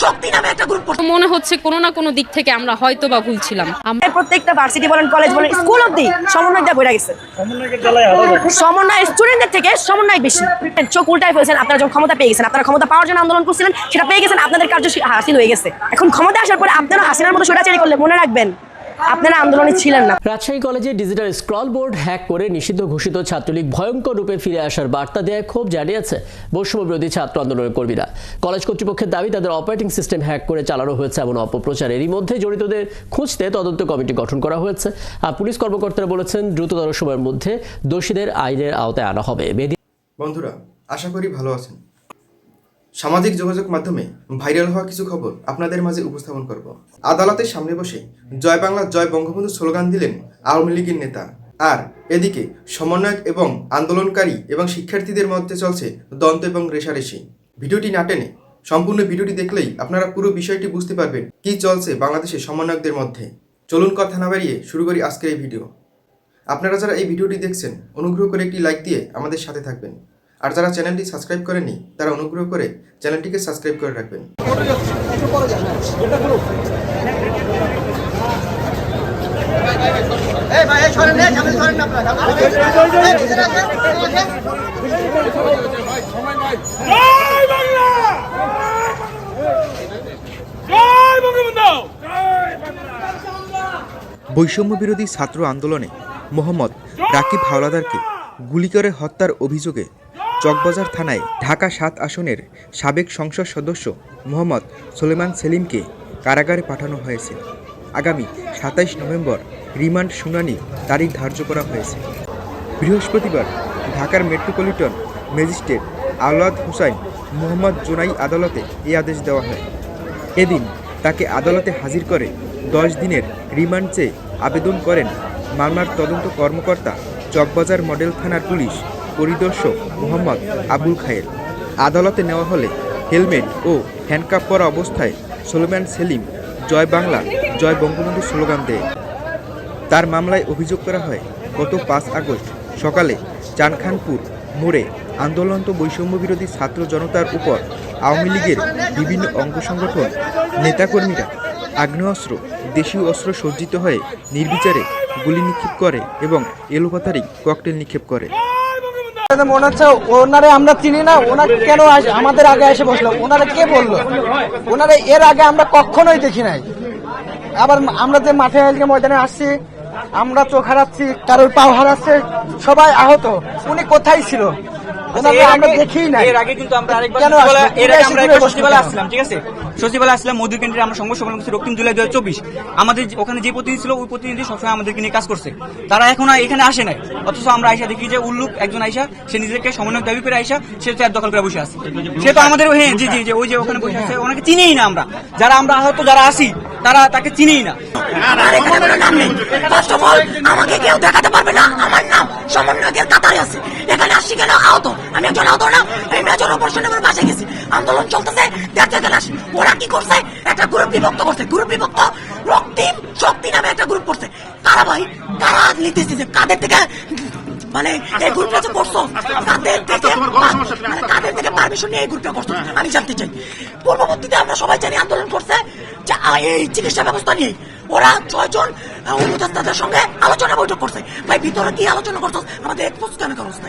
শক্তি নামে একটা গ্রুপ মনে হচ্ছে কোনো না কোনো দিক থেকে আমরা হয়তো বা ভুল ছিলাম আম- প্রত্যেকটা ভার্সিটি বলেন কলেজ বলেন স্কুল অব্দি সমন্বয়টা বইরা গেছে। সমন্বয় স্টুডেন্টদের থেকে সমন্বয় বেশি। চোখ উল্টায় ফেলছেন আপনারা যখন ক্ষমতা পেয়ে গেছেন আপনারা ক্ষমতা পাওয়ার জন্য আন্দোলন করছিলেন সেটা পেয়ে গেছেন আপনাদের কার্য হাসিল হয়ে গেছে। এখন ক্ষমতা আসার পরে আপনারা হাসিনার মতো সোটাচারি করলে মনে রাখবেন। আপনারা আন্দোলনে ছিলেন না। রাজশাহী কলেজে ডিজিটাল স্ক্রল বোর্ড হ্যাক করে নিষিদ্ধ ঘোষিত ছাত্রলীগ ভয়ঙ্কর রূপে ফিরে আসার বার্তা দেয় ক্ষোভ জানিয়েছে বৈষম্য বিরোধী ছাত্র আন্দোলনের কর্মীরা। কলেজ কর্তৃপক্ষের দাবি তাদের অপারেটিং সিস্টেম হ্যাক করে চালানো হয়েছে এমন অপপ্রচার। এরই মধ্যে জড়িতদের খুঁজতে তদন্ত কমিটি গঠন করা হয়েছে আর পুলিশ কর্মকর্তারা বলেছেন দ্রুততর সময়ের মধ্যে দোষীদের আইনের আওতায় আনা হবে। বন্ধুরা আশা করি ভালো আছেন। সামাজিক যোগাযোগ মাধ্যমে ভাইরাল হওয়া কিছু খবর আপনাদের মাঝে উপস্থাপন করব। আদালতের সামনে বসে জয় বাংলা, জয় বঙ্গবন্ধু স্লোগান দিলেন আওয়ামী লীগের নেতা। আর এদিকে সমন্বয়ক এবং আন্দোলনকারী এবং শিক্ষার্থীদের মধ্যে চলছে দ্বন্দ্ব এবং রেশারেশি। ভিডিওটি না টেনে সম্পূর্ণ ভিডিওটি দেখলেই আপনারা পুরো বিষয়টি বুঝতে পারবেন কি চলছে বাংলাদেশের সমন্বয়কদের মধ্যে। চলুন কথা না বাড়িয়ে শুরু করি আজকের এই ভিডিও। আপনারা যারা এই ভিডিওটি দেখছেন, অনুগ্রহ করে একটি লাইক দিয়ে আমাদের সাথে থাকবেন। আর যারা চ্যানেলটি সাবস্ক্রাইব করেনি তারা অনুগ্রহ করে চ্যানেলটিকে সাবস্ক্রাইব করে রাখবেন। বৈষম্য বিরোধী ছাত্র আন্দোলনে মোহাম্মদ রাকিব হাওলাদারকে গুলি করে হত্যার অভিযোগে চকবাজার থানায় ঢাকা সাত আসনের সাবেক সংসদ সদস্য মোহাম্মদ সোলেমান সেলিমকে কারাগারে পাঠানো হয়েছে। আগামী সাতাইশ নভেম্বর রিমান্ড শুনানি তারিখ ধার্য করা হয়েছে। বৃহস্পতিবার ঢাকার মেট্রোপলিটন ম্যাজিস্ট্রেট আওলাদ হুসাইন মোহাম্মদ জোনাই আদালতে এই আদেশ দেওয়া হয়। এদিন তাকে আদালতে হাজির করে দশ দিনের রিমান্ড চেয়ে আবেদন করেন মামলার তদন্ত কর্মকর্তা চকবাজার মডেল থানার পুলিশ। পরিদর্শক মোহাম্মদ আবুল খায়ের। আদালতে নেওয়া হলে হেলমেট ও হ্যান্ডকাপ পরা অবস্থায় সোলেমান সেলিম, জয় বাংলা, জয় বঙ্গবন্ধু স্লোগান দেয়। তার মামলায় অভিযোগ করা হয়, গত পাঁচ আগস্ট সকালে চানখানপুর মোড়ে আন্দোলনত বৈষম্য বিরোধী ছাত্র জনতার উপর আওয়ামী লীগের বিভিন্ন অঙ্গ সংগঠন, নেতাকর্মীরা আগ্নেয়াস্ত্র, দেশীয় অস্ত্র সজ্জিত হয়ে নির্বিচারে গুলি নিক্ষেপ করে এবং এলোপাতারি ককটেল নিক্ষেপ করে। মনে হচ্ছে ওনারে আমরা চিনি না? ওনার কেন আমাদের আগে এসে বসল? ওনারে কে বলল? ওনারে এর আগে আমরা কখনোই দেখি নাই। আবার আমরা যে মাঠে আজকে ময়দানে আসছি, আমরা চোখ হারাচ্ছি, কারোর পাও হারাচ্ছে, সবাই আহত। উনি কোথায় ছিল? ওনাকে আমরা এর আগে কিন্তু আমরা আরেকবার কেন সচিবালয়- আসলো? এর আগে আমরা একবার বসল আসলাম ঠিক আছে? সচিবালয় আসলাম মধুর কেন্দ্রে আমরা সংঘর্ষ সংগ্রাম করছি রক্তিম জুলাই দু হাজার চব্বিশ। আমাদের ওখানে যে প্রতিনিধি ছিল ওই প্রতিনিধি সবসময় আমাদেরকে নিয়ে কাজ করছে। তারা এখন এখানে আসে নাই। অথচ আমরা আইসা দেখি যে উল্লুক একজন আইসা সে নিজেকে সমন্বয় দাবি করে আইসা সে চেয়ার দখল করে বসে আছে। সে তো আমাদের হ্যাঁ জি জি ওই যে ওখানে বসে আছে ওনাকে চিনেই না আমরা। যারা আমরা আহত যারা আসি তারা তাকে চিনেই না। আমার এখানে কোনো নাম নেই। ফার্স্ট অফ অল আমাকে কেউ দেখাতে পারবে না। আমার নাম সমন্বয়কের কাতারে আছে। এখানে আসছি কেন? আহত। আমি একজন আহত না। এই মেজর অপারেশনে আমার গেছি। আন্দোলন চলতেছে। আসি। ওরা কি করছে? একটা গ্রুপ বিভক্ত করছে। গ্রুপ বিভক্ত রক্তিম শক্তি নামে একটা গ্রুপ করছে। কারা ভাই? কারা নিতেছে যে কাদের থেকে? মানে এই গ্রুপটা যে করছ? কাদের থেকে? মানে কাদের থেকে পারমিশন নিয়ে এই গ্রুপটা করছ? আমি জানতে চাই। পূর্ববর্তীতে আমরা সবাই জানি আন্দোলন করছে। এই চিকিৎসা ব্যবস্থা নিয়ে ওরা ছয়জন উপদেষ্টাদের সঙ্গে আলোচনা বৈঠক করছে। ভাই, ভিতরে কি আলোচনা করছ? আমাদের এক কেন করছে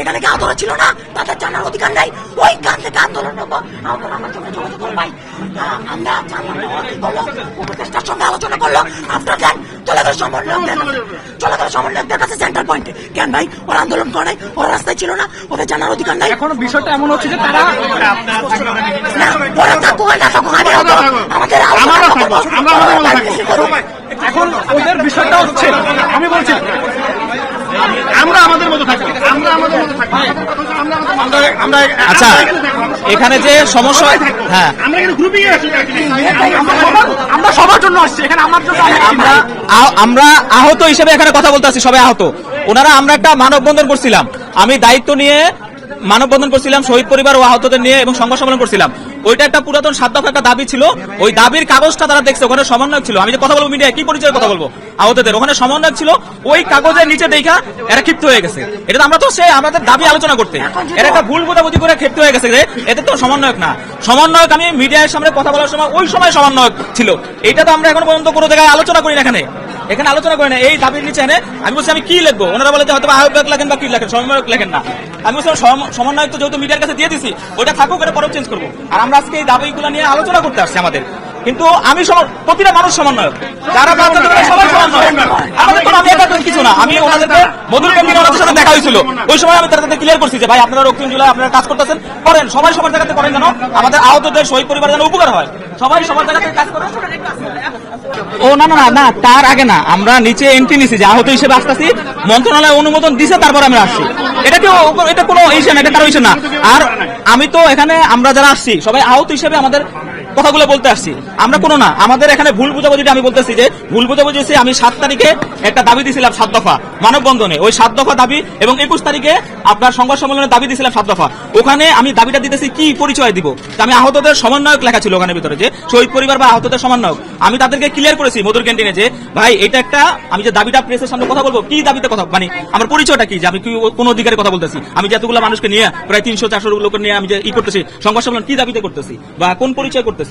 এখানে কি আন্দোলন ছিল না? তাদের জানার অধিকার নাই। ওইখান থেকে আন্দোলন আন্দোলন আমার সঙ্গে যোগাযোগ করো ভাই। আমরা জানলাম না কি করল? উপদেষ্টার সঙ্গে আলোচনা করল। আপনার সমন্বয়কদের সমন্বয়কদের কাছে। সেন্টার পয়েন্টে কেন ভাই? ওরা আন্দোলন করে নাই ওরা রাস্তায় ছিল না ওদের জানার অধিকার নাই। এখন বিষয়টা এমন হচ্ছে যে তারা না ওরা থাকুক না থাকুক আমি আমাদের করুক। এখন ওদের বিষয়টা হচ্ছে আমি বলছি আমরা আমাদের মতো থাকব আমরা আমাদের মতো থাকব আমরা আমরা আচ্ছা এখানে যে সমস্যা হ্যাঁ। আমরা আছি সবার জন্য আসছি। এখানে আমার জন্য আমরা আমরা আহত হিসেবে এখানে কথা বলতে আসছি সবাই আহত। ওনারা আমরা একটা মানববন্ধন করছিলাম। আমি দায়িত্ব নিয়ে মানববন্ধন করছিলাম শহীদ পরিবার ও আহতদের নিয়ে এবং সংবাদ সম্মেলন করছিলাম। ওইটা একটা পুরাতন সাত দফা একটা দাবি ছিল। ওই দাবির কাগজটা তারা দেখছে, ওখানে সমন্বয়ক ছিল। আমি যে কথা বলব, মিডিয়ায় কি পরিচয়ে কথা বলব? আহতদের। ওখানে সমন্বয়ক ছিল, ওই কাগজের নিচে দেখা এরা ক্ষিপ্ত হয়ে গেছে। এটা আমরা তো সে আমাদের দাবি আলোচনা করতে। এরা একটা ভুল বোঝাবুঝি করে ক্ষিপ্ত হয়ে গেছে এতে তো সমন্বয়ক না। সমন্বয়ক, আমি মিডিয়ার সামনে কথা বলার সময়, ওই সময় সমন্বয়ক ছিল। এটা তো আমরা এখন পর্যন্ত কোনো জায়গায় আলোচনা করি না এখানে। এখানে আলোচনা করে না এই দাবির নিচে এনে, আমি বলছি আমি কি লিখব? ওনারা বলে হয়তো আহ্বায়ক লেখেন বা কি লেখেন, সমন্বয়ক লেখেন না। আমি সম- সমন্বয়ক তো যেহেতু মিডিয়ার কাছে দিয়ে দিছি ওটা থাকুক এটা পরে চেঞ্জ করব। আর আমরা আজকে এই দাবিগুলো নিয়ে আলোচনা করতে আসছি আমাদের। কিন্তু আমি প্রতিটা মানুষ সমন্বয়ক। যারা আমাদের কিছু না। আমি মধুর সাথে দেখা হয়েছিল। ওই সময় আমি তাদের ক্লিয়ার করছি যে, ভাই, আপনারা রক্তিম জুলাই, আপনারা কাজ করতেছেন, করেন। সবাই সবার জায়গাতে করেন যেন আমাদের আহতদের, শহীদ পরিবার যেন উপকার হয়। সবাই সবার জায়গাতে কাজ করেন। ও, না না না তার আগে না, আমরা নিচে এন্ট্রি নিছি, যে আহত হিসেবে আসতেছি, মন্ত্রণালয় অনুমোদন দিছে, তারপর আমরা আসছি। এটা কি এটা কোনো ইস্যু না, এটা কারও ইস্যু না। আর আমি তো এখানে, আমরা যারা আসছি, সবাই আহত হিসেবে আমাদের কথাগুলো বলতে আসছি। আমরা কোনো না, আমাদের এখানে ভুল বুঝাবুঝিটা আমি বলতেছি যে, ভুল বুঝাবুঝি হচ্ছে আমি সাত তারিখে একটা দাবি দিয়েছিলাম সাত দফা, মানববন্ধনে। ওই সাত দফা দাবি এবং একুশ তারিখে আপনার সংবাদ সম্মেলনে দাবি দিয়েছিলাম সাত দফা। ওখানে আমি দাবিটা দিতেছি কি পরিচয় দিব? আমি আহতদের সমন্বয়ক লেখা ছিল ওখানে ভিতরে যে, শহীদ পরিবার বা আহতদের সমন্বয়ক। আমি তাদেরকে ক্লিয়ার করেছি মধুর ক্যান্টিনে যে, ভাই, এটা একটা, আমি যে দাবিটা প্রেসের সামনে কথা বলব, কি দাবিতে কথা মানে আমার পরিচয়টা কি? যে আমি কোন অধিকারে কথা বলতেছি? আমি যে এতগুলো মানুষকে নিয়ে, প্রায় তিনশো চারশো লোকের নিয়ে আমি যে ই করতেছি, সংবাদ সম্মেলন কি দাবিতে করতেছি? বা কোন পরিচয় করতেছি?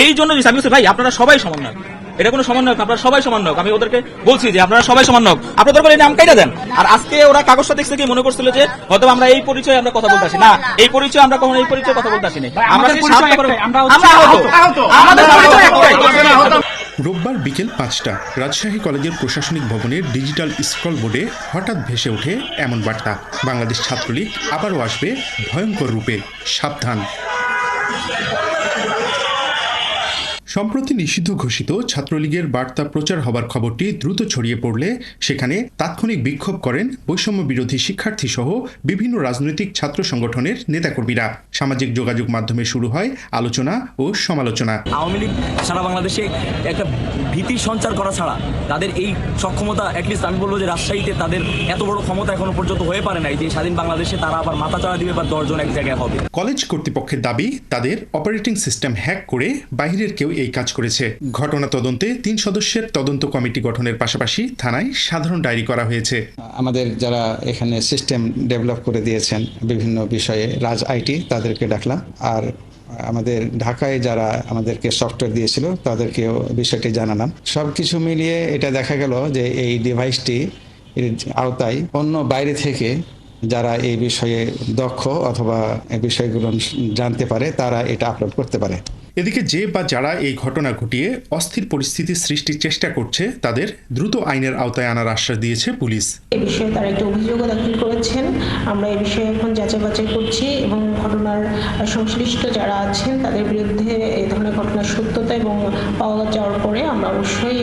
এই জন্য ভাই আপনারা সবাই সমন্বয়ক এটা কোনো সমন্বয়ক না, আপনারা সবাই সমন্বয়ক আমি ওদেরকে বলছি যে আপনারা সবাই সমন্বয়ক আপনাদের বলে নাম কাইটা দেন। আর আজকে ওরা কাগজটা দেখছে কি মনে করছিল যে হয়তো আমরা এই পরিচয়ে আমরা কথা বলতে আসি। না এই পরিচয় আমরা কখনো এই পরিচয়ে কথা বলতে আসিনি। রোববার বিকেল পাঁচটা রাজশাহী কলেজের প্রশাসনিক ভবনের ডিজিটাল স্ক্রল বোর্ডে হঠাৎ ভেসে ওঠে এমন বার্তা। বাংলাদেশ ছাত্রলীগ আবারও আসবে ভয়ঙ্কর রূপে। সাবধান। সম্প্রতি নিষিদ্ধ ঘোষিত ছাত্রলীগের বার্তা প্রচার হবার খবরটি দ্রুত ছড়িয়ে পড়লে সেখানে তাৎক্ষণিক বিক্ষোভ করেন বৈষম্য বিরোধী শিক্ষার্থী সহ বিভিন্ন রাজনৈতিক ছাত্র সংগঠনের নেতাকর্মীরা। সামাজিক যোগাযোগ মাধ্যমে শুরু হয় আলোচনা ও সমালোচনা। আওয়ামী লীগ সারা বাংলাদেশে একটা ভীতি সঞ্চার করা ছাড়া তাদের এই সক্ষমতা অ্যাটলিস্ট আমি বলব যে রাজশাহীতে তাদের এত বড় ক্ষমতা এখনও পর্যন্ত হয়ে পারে নাই যে স্বাধীন বাংলাদেশে তারা আবার মাথা চাড়া দিবে বা দশজন এক জায়গায় হবে। কলেজ কর্তৃপক্ষের দাবি তাদের অপারেটিং সিস্টেম হ্যাক করে বাইরের কেউ এই কাজ করেছে। ঘটনা তদন্তে তিন সদস্যের তদন্ত কমিটি গঠনের পাশাপাশি থানায় সাধারণ ডায়েরি করা হয়েছে। আমাদের যারা এখানে সিস্টেম ডেভেলপ করে দিয়েছেন বিভিন্ন বিষয়ে, রাজ আইটি, তাদেরকে ডাকলাম। আর আমাদের ঢাকায় যারা আমাদেরকে সফটওয়্যার দিয়েছিল, তাদেরকেও বিষয়টি জানালাম। সব কিছু মিলিয়ে এটা দেখা গেল যে এই ডিভাইসটি আওতায় অন্য বাইরে থেকে যারা এই বিষয়ে দক্ষ অথবা এই বিষয়গুলো জানতে পারে, তারা এটা আপলোড করতে পারে। এদিকে যে বা যারা এই ঘটনা ঘটিয়ে অস্থির পরিস্থিতি সৃষ্টির চেষ্টা করছে তাদের দ্রুত আইনের আওতায় আনার আশ্বাস দিয়েছে পুলিশ। এ বিষয়ে তারা একটা অভিযোগও দাখিল করেছেন। আমরা এই বিষয়ে এখন যাচাই বাছাই করছি এবং ঘটনার সংশ্লিষ্ট যারা আছেন তাদের বিরুদ্ধে এই ধরনের ঘটনার সত্যতা এবং পাওয়া যাওয়ার পরে আমরা অবশ্যই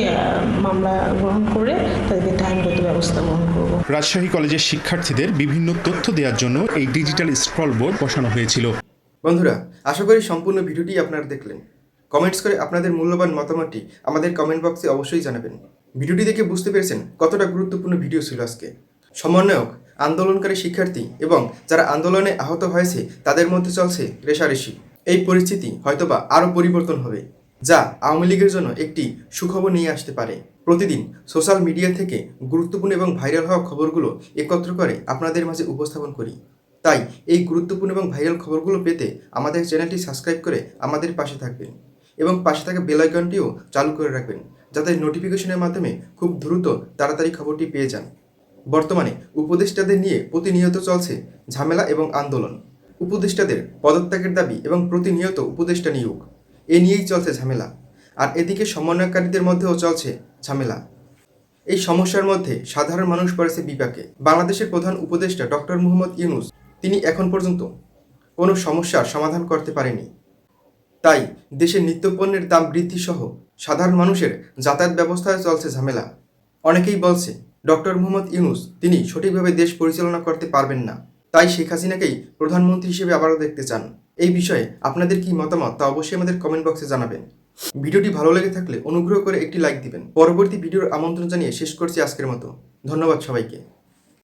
মামলা গ্রহণ করে তাদের বিরুদ্ধে আইনগত ব্যবস্থা গ্রহণ করব। রাজশাহী কলেজের শিক্ষার্থীদের বিভিন্ন তথ্য দেওয়ার জন্য এই ডিজিটাল স্ক্রল বোর্ড বসানো হয়েছিল। বন্ধুরা, আশা করি সম্পূর্ণ ভিডিওটি আপনারা দেখলেন। কমেন্টস করে আপনাদের মূল্যবান মতামতটি আমাদের কমেন্ট বক্সে অবশ্যই জানাবেন। ভিডিওটি দেখে বুঝতে পেরেছেন কতটা গুরুত্বপূর্ণ ভিডিও ছিল আজকে। সমন্বয়ক, আন্দোলনকারী শিক্ষার্থী এবং যারা আন্দোলনে আহত হয়েছে, তাদের মধ্যে চলছে রেশারেশি এই পরিস্থিতি হয়তোবা আরও পরিবর্তন হবে, যা আওয়ামী লীগের জন্য একটি সুখবর নিয়ে আসতে পারে। প্রতিদিন সোশ্যাল মিডিয়া থেকে গুরুত্বপূর্ণ এবং ভাইরাল হওয়া খবরগুলো একত্র করে আপনাদের মাঝে উপস্থাপন করি। তাই এই গুরুত্বপূর্ণ এবং ভাইরাল খবরগুলো পেতে আমাদের চ্যানেলটি সাবস্ক্রাইব করে আমাদের পাশে থাকবেন এবং পাশে থাকা বেল আইকনটিও চালু করে রাখবেন যাতে নোটিফিকেশনের মাধ্যমে খুব দ্রুত তাড়াতাড়ি খবরটি পেয়ে যান। বর্তমানে উপদেষ্টাদের নিয়ে প্রতিনিয়ত চলছে ঝামেলা এবং আন্দোলন। উপদেষ্টাদের পদত্যাগের দাবি এবং প্রতিনিয়ত উপদেষ্টা নিয়োগ। এ নিয়েই চলছে ঝামেলা। আর এদিকে সমন্বয়কারীদের মধ্যেও চলছে ঝামেলা। এই সমস্যার মধ্যে সাধারণ মানুষ পড়েছে বিপাকে। বাংলাদেশের প্রধান উপদেষ্টা ডক্টর মুহম্মদ ইউনুস তিনি এখন পর্যন্ত কোনো সমস্যার সমাধান করতে পারেনি। তাই দেশের নিত্যপণ্যের দাম বৃদ্ধি সহ সাধারণ মানুষের যাতায়াত ব্যবস্থায় চলছে ঝামেলা। অনেকেই বলছে, ডক্টর মোহাম্মদ ইউনুস, তিনি সঠিকভাবে দেশ পরিচালনা করতে পারবেন না। তাই শেখ হাসিনাকেই প্রধানমন্ত্রী হিসেবে আবারও দেখতে চান। এই বিষয়ে আপনাদের কি মতামত, তা অবশ্যই আমাদের কমেন্ট বক্সে জানাবেন। ভিডিওটি ভালো লেগে থাকলে অনুগ্রহ করে একটি লাইক দিবেন। পরবর্তী ভিডিওর আমন্ত্রণ জানিয়ে শেষ করছি আজকের মতো। ধন্যবাদ সবাইকে।